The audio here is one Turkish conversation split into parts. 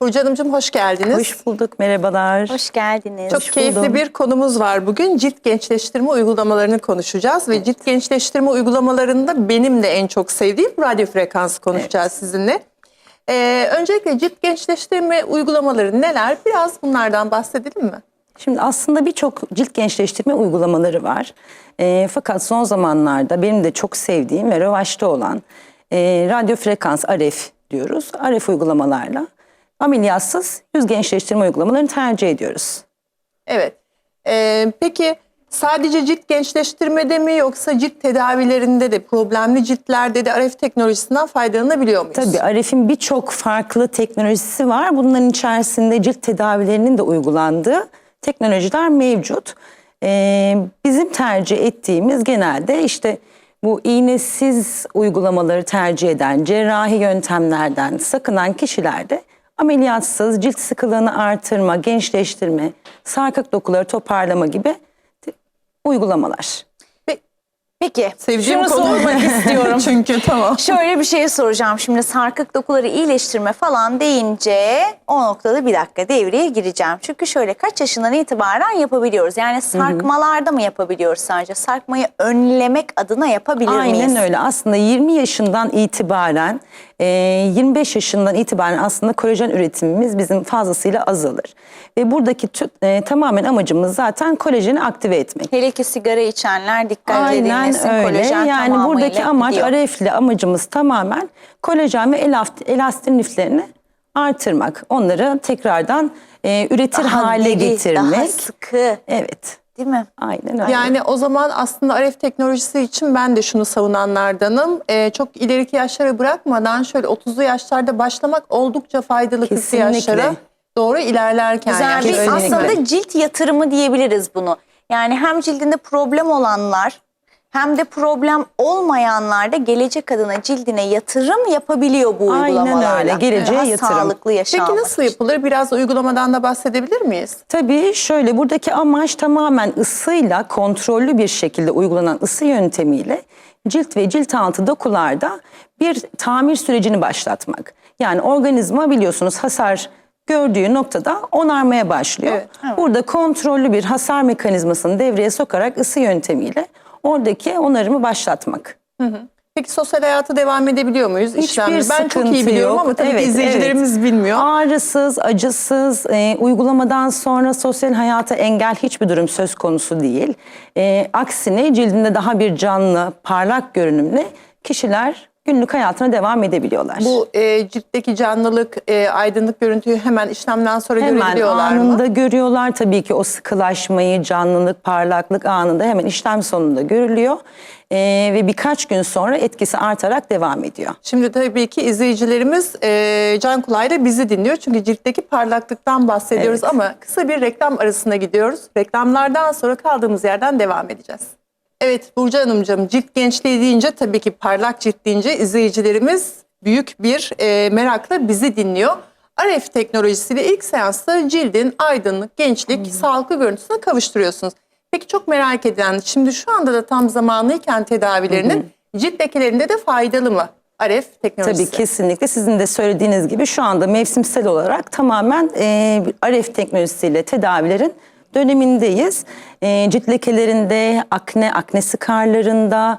Burcu Hanımcığım hoş geldiniz. Hoş bulduk, merhabalar. Hoş geldiniz. Çok keyifli buldum. bir konumuz var bugün. Cilt gençleştirme uygulamalarını konuşacağız ve cilt gençleştirme uygulamalarında benim de en çok sevdiğim radyo frekansı konuşacağız sizinle. Ee, öncelikle cilt gençleştirme uygulamaları neler? Biraz bunlardan bahsedelim mi? Şimdi aslında birçok cilt gençleştirme uygulamaları var. Ee, fakat son zamanlarda benim de çok sevdiğim ve revaçta olan e, radyo frekans RF diyoruz. RF uygulamalarla ameliyatsız yüz gençleştirme uygulamalarını tercih ediyoruz. Evet. Ee, peki sadece cilt gençleştirmede mi yoksa cilt tedavilerinde de problemli ciltlerde de RF teknolojisinden faydalanabiliyor muyuz? Tabii RF'in birçok farklı teknolojisi var. Bunların içerisinde cilt tedavilerinin de uygulandığı teknolojiler mevcut. Ee, bizim tercih ettiğimiz genelde işte bu iğnesiz uygulamaları tercih eden, cerrahi yöntemlerden sakınan kişilerde ameliyatsız cilt sıkılığını artırma, gençleştirme, sarkık dokuları toparlama gibi uygulamalar. Peki, Sevdiğim şunu konu sormak istiyorum. Çünkü tamam. Şöyle bir şey soracağım. Şimdi sarkık dokuları iyileştirme falan deyince o noktada bir dakika devreye gireceğim. Çünkü şöyle kaç yaşından itibaren yapabiliyoruz? Yani sarkmalarda mı yapabiliyoruz sadece? Sarkmayı önlemek adına yapabilir miyiz? Aynen öyle. Aslında 20 yaşından itibaren, e, 25 yaşından itibaren aslında kolajen üretimimiz bizim fazlasıyla azalır. Ve buradaki tü- e, tamamen amacımız zaten kolajeni aktive etmek. Hele ki sigara içenler dikkat Aynen edilmesin. öyle. Kolajen Yani buradaki amaç gidiyor. RF'li amacımız tamamen kolajen ve elast- elastin liflerini artırmak. Onları tekrardan e, üretir Daha hale diri, getirmek. Daha sıkı Evet. değil mi? Aynen öyle. Yani o zaman aslında RF teknolojisi için ben de şunu savunanlardanım. Ee, çok ileriki yaşlara bırakmadan şöyle 30'lu yaşlarda başlamak oldukça faydalı 40'lı Kesinlikle. yaşlara doğru ilerlerken. Güzel yani. bir Kesinlikle. aslında cilt yatırımı diyebiliriz bunu. Yani hem cildinde problem olanlar hem de problem olmayanlar da gelecek adına cildine yatırım yapabiliyor bu Aynen uygulamalarla. öyle, geleceğe Daha yatırım. sağlıklı yaşam. Peki nasıl yapılır? Biraz uygulamadan da bahsedebilir miyiz? Tabii şöyle buradaki amaç tamamen ısıyla kontrollü bir şekilde uygulanan ısı yöntemiyle cilt ve cilt altı dokularda bir tamir sürecini başlatmak. Yani organizma biliyorsunuz hasar gördüğü noktada onarmaya başlıyor. Evet, Burada kontrollü bir hasar mekanizmasını devreye sokarak ısı yöntemiyle oradaki onarımı başlatmak. Peki sosyal hayata devam edebiliyor muyuz? Hiçbir İşlemleri? Ben çok iyi biliyorum yok. ama tabii ki Evet, izleyicilerimiz evet. bilmiyor. Ağrısız, acısız, e, uygulamadan sonra sosyal hayata engel hiçbir durum söz konusu değil. E, aksine cildinde daha bir canlı, parlak görünümle kişiler günlük hayatına devam edebiliyorlar. Bu e, ciltteki canlılık, e, aydınlık görüntüyü hemen işlemden sonra Hemen görebiliyorlar mı? anında görüyorlar tabii ki o sıkılaşmayı, canlılık, parlaklık anında hemen işlem sonunda görülüyor. E, ve birkaç gün sonra etkisi artarak devam ediyor. Şimdi tabii ki izleyicilerimiz e, can kulağıyla bizi dinliyor. Çünkü ciltteki parlaklıktan bahsediyoruz Evet. ama kısa bir reklam arasına gidiyoruz. Reklamlardan sonra kaldığımız yerden devam edeceğiz. Evet Burcu Hanımcığım cilt gençliği deyince tabii ki parlak cilt deyince izleyicilerimiz büyük bir e, merakla bizi dinliyor. RF teknolojisiyle ilk seansta cildin aydınlık, gençlik, sağlıklı görüntüsüne kavuşturuyorsunuz. Peki çok merak edilen, şimdi şu anda da tam zamanlıyken tedavilerinin cilt lekelerinde de faydalı mı RF teknolojisi? Tabii kesinlikle sizin de söylediğiniz gibi şu anda mevsimsel olarak tamamen e, RF teknolojisiyle tedavilerin dönemindeyiz. E, cilt lekelerinde, akne, akne skarlarında,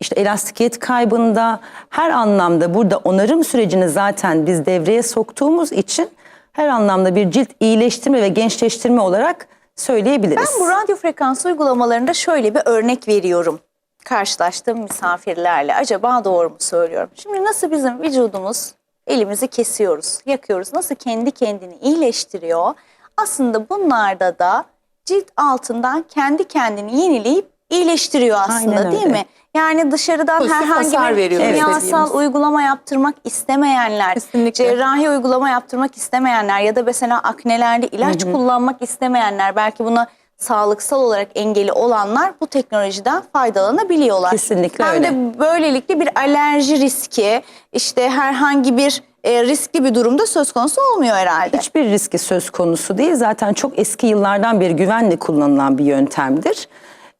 işte elastikiyet kaybında her anlamda burada onarım sürecini zaten biz devreye soktuğumuz için her anlamda bir cilt iyileştirme ve gençleştirme olarak söyleyebiliriz. Ben bu radyo frekans uygulamalarında şöyle bir örnek veriyorum. Karşılaştığım misafirlerle. Acaba doğru mu söylüyorum? Şimdi nasıl bizim vücudumuz elimizi kesiyoruz, yakıyoruz. Nasıl kendi kendini iyileştiriyor? Aslında bunlarda da cilt altından kendi kendini yenileyip iyileştiriyor aslında Aynen değil öyle. mi? Yani dışarıdan Pozitif herhangi bir kimyasal uygulama yaptırmak istemeyenler, Kesinlikle. cerrahi uygulama yaptırmak istemeyenler ya da mesela aknelerde ilaç kullanmak istemeyenler belki buna sağlıksal olarak engeli olanlar bu teknolojiden faydalanabiliyorlar. Kesinlikle Hem öyle. de böylelikle bir alerji riski işte herhangi bir e, riskli bir durumda söz konusu olmuyor herhalde. Hiçbir riski söz konusu değil. Zaten çok eski yıllardan beri güvenle kullanılan bir yöntemdir.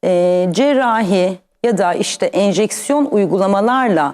Ee, cerrahi ya da işte enjeksiyon uygulamalarla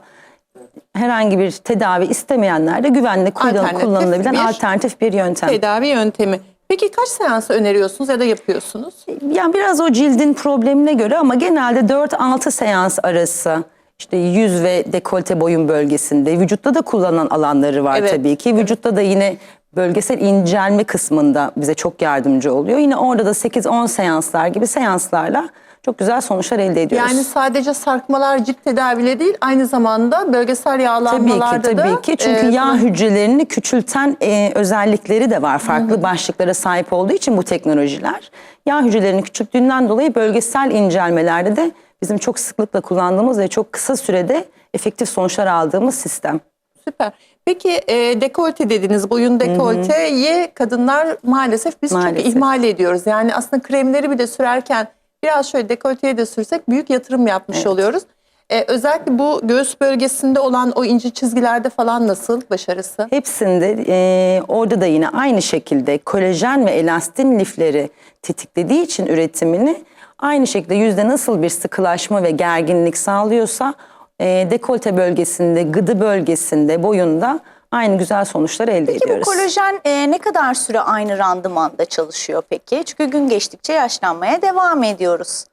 herhangi bir tedavi istemeyenler de kullan- Alternatif kullanılabilen bir alternatif bir yöntem. Tedavi yöntemi. Peki kaç seans öneriyorsunuz ya da yapıyorsunuz? Yani biraz o cildin problemine göre ama genelde 4-6 seans arası işte yüz ve dekolte boyun bölgesinde vücutta da kullanılan alanları var Evet, tabii ki. Vücutta da yine bölgesel incelme kısmında bize çok yardımcı oluyor. Yine orada da 8-10 seanslar gibi seanslarla çok güzel sonuçlar elde ediyoruz. Yani sadece sarkmalar cilt tedavileri değil aynı zamanda bölgesel Tabii ki yağlanmalarda da tabii ki çünkü e, yağ hücrelerini küçülten e, özellikleri de var. Farklı başlıklara sahip olduğu için bu teknolojiler. Yağ hücrelerini küçülttüğünden dolayı bölgesel incelmelerde de bizim çok sıklıkla kullandığımız ve çok kısa sürede efektif sonuçlar aldığımız sistem. Süper. Peki e, dekolte dediniz, boyun dekolteyi kadınlar maalesef biz çok Maalesef. ihmal ediyoruz. Yani aslında kremleri bile sürerken biraz şöyle dekolteye de sürsek büyük yatırım yapmış oluyoruz. E, özellikle bu göğüs bölgesinde olan o ince çizgilerde falan nasıl başarısı? Hepsinde e, orada da yine aynı şekilde kolajen ve elastin lifleri tetiklediği için üretimini aynı şekilde yüzde nasıl bir sıkılaşma ve gerginlik sağlıyorsa e, dekolte bölgesinde, gıdı bölgesinde, boyunda aynı güzel sonuçlar elde Peki bu ediyoruz. kolajen e, ne kadar süre aynı randımanda çalışıyor peki? Çünkü gün geçtikçe yaşlanmaya devam ediyoruz.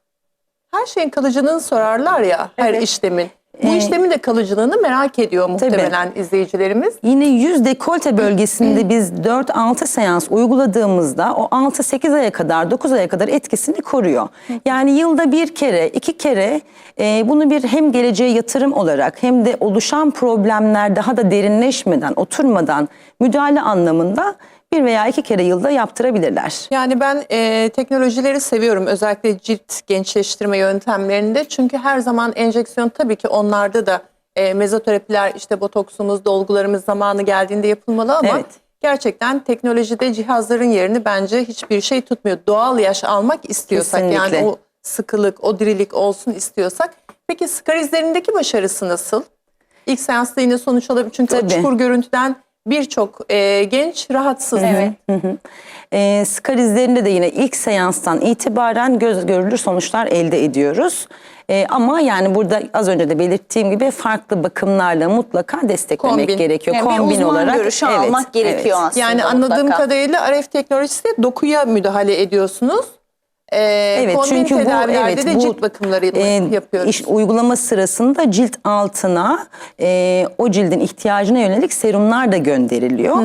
Her şeyin kalıcılığını sorarlar ya her Evet. işlemin. Bu Ee, işlemin de kalıcılığını merak ediyor muhtemelen izleyicilerimiz. Yine yüz dekolte bölgesinde biz 4-6 seans uyguladığımızda o 6-8 aya kadar 9 aya kadar etkisini koruyor. Yani yılda bir kere iki kere e, bunu bir hem geleceğe yatırım olarak hem de oluşan problemler daha da derinleşmeden oturmadan müdahale anlamında bir veya iki kere yılda yaptırabilirler. Yani ben e, teknolojileri seviyorum özellikle cilt gençleştirme yöntemlerinde. Çünkü her zaman enjeksiyon tabii ki onlarda da e, mezoterapiler işte botoksumuz, dolgularımız zamanı geldiğinde yapılmalı ama Evet. gerçekten teknolojide cihazların yerini bence hiçbir şey tutmuyor. Doğal yaş almak istiyorsak yani Kesinlikle. o sıkılık, o dirilik olsun istiyorsak. Peki skarizlerindeki başarısı nasıl? İlk seansta yine sonuç alabilir çünkü o Tabii. çukur görüntüden birçok e, genç rahatsız. Evet. E, skarizlerinde de yine ilk seanstan itibaren göz görülür sonuçlar elde ediyoruz. E, ama yani burada az önce de belirttiğim gibi farklı bakımlarla mutlaka desteklemek Kombin. gerekiyor. Yani bir Kombin uzman olarak görüşü evet, almak gerekiyor evet. aslında Yani anladığım mutlaka. kadarıyla RF teknolojisi de dokuya müdahale ediyorsunuz. Ee, Evet çünkü bu evet de bu cilt bakımları e, yapıyoruz. iş- uygulama sırasında cilt altına e, o cildin ihtiyacına yönelik serumlar da gönderiliyor.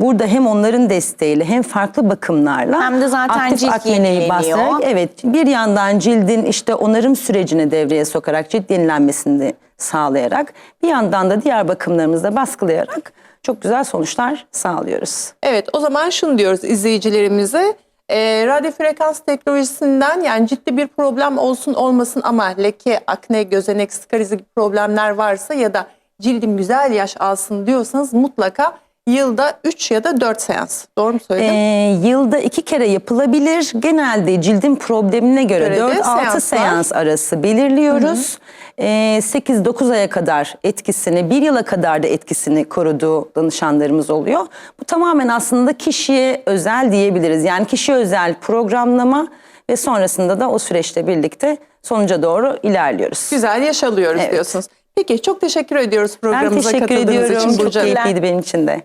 Burada hem onların desteğiyle hem farklı bakımlarla Hem de zaten aktif cilt yenileniyor. bastırarak evet bir yandan cildin işte onarım sürecini devreye sokarak cilt yenilenmesini sağlayarak bir yandan da diğer bakımlarımızda baskılayarak çok güzel sonuçlar sağlıyoruz. Evet o zaman şunu diyoruz izleyicilerimize. E, radyo frekans teknolojisinden yani ciddi bir problem olsun olmasın ama leke, akne, gözenek, skarizi gibi problemler varsa ya da cildim güzel yaş alsın diyorsanız mutlaka yılda 3 ya da 4 seans. Doğru mu söyledim? Ee, yılda iki kere yapılabilir. Genelde cildin problemine göre Göre de 4-6 seanslar. seans arası belirliyoruz. Ee, 8-9 aya kadar etkisini, bir yıla kadar da etkisini koruduğu danışanlarımız oluyor. Bu tamamen aslında kişiye özel diyebiliriz. Yani kişiye özel programlama ve sonrasında da o süreçte birlikte sonuca doğru ilerliyoruz. Güzel yaş alıyoruz Evet. diyorsunuz. Peki çok teşekkür ediyoruz Ben programımıza teşekkür katıldığınız ediyorum. için Çok Burcu Hanım. keyifliydi benim için de.